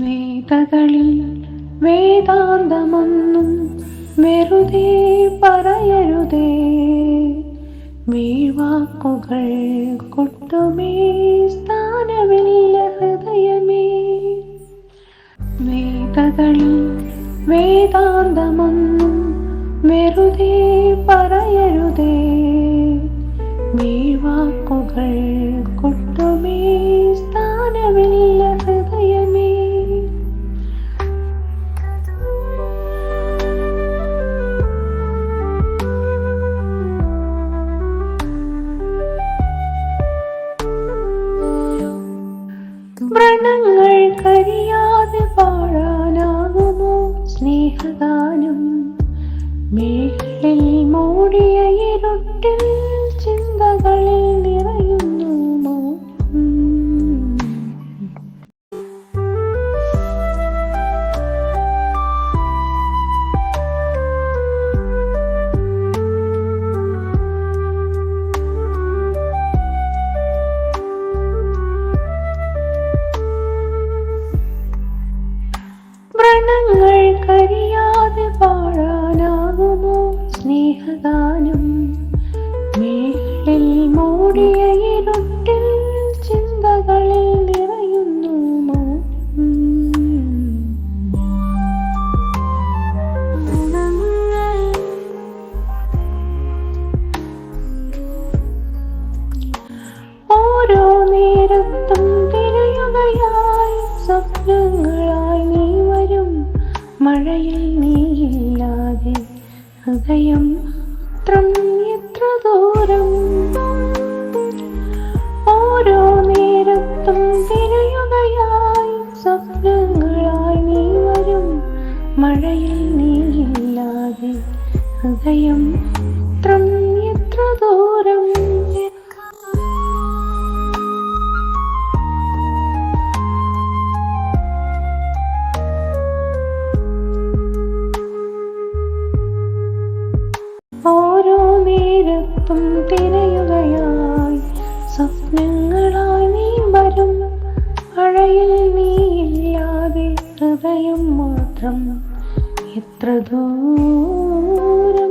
വേദകളിൽ വേദാന്തമൊന്നും വെറുതെ പറയരുതേ വീഴ്വാക്കുകൾ കൊട്ടുമേ സ്ഥാനമില്ല ഹൃദയമേ. വേദകളിൽ വേദാന്തമൊന്നും വെറുതെ പറയരുതേ. വ്രണങ്ങൾ കരിയാതെ പാഴാനാകുമോ സ്നേഹഗാനം. മേഘളിൽ മൂടിയ ഇരുട്ടിൽ കണങ്ങൾ കരിയാതെ പാടാനാകുമോ സ്നേഹഗാനം? മേളിൽ മൂടിയ ഇരുട്ടിൽ ചിന്തകളിൽ നിറയുന്നു ഓരോ നേരത്തും തിരയുകയായി സ്വപ്നം മഴയിൽ നീയില്ലാതെ ഹൃദയം മാത്രം എത്ര ദൂരം? ഓരോ നേരത്തും തിരയുകയായി സ്വപ്നങ്ങളായി നീ വരും. മഴയിൽ നീയില്ലാതെ ഹൃദയം മാത്രം സ്വപ്നങ്ങളായി നീ വരും. മഴയിൽ നീയില്ലാതെ ഹൃദയം മാത്രം എത്ര ദൂരം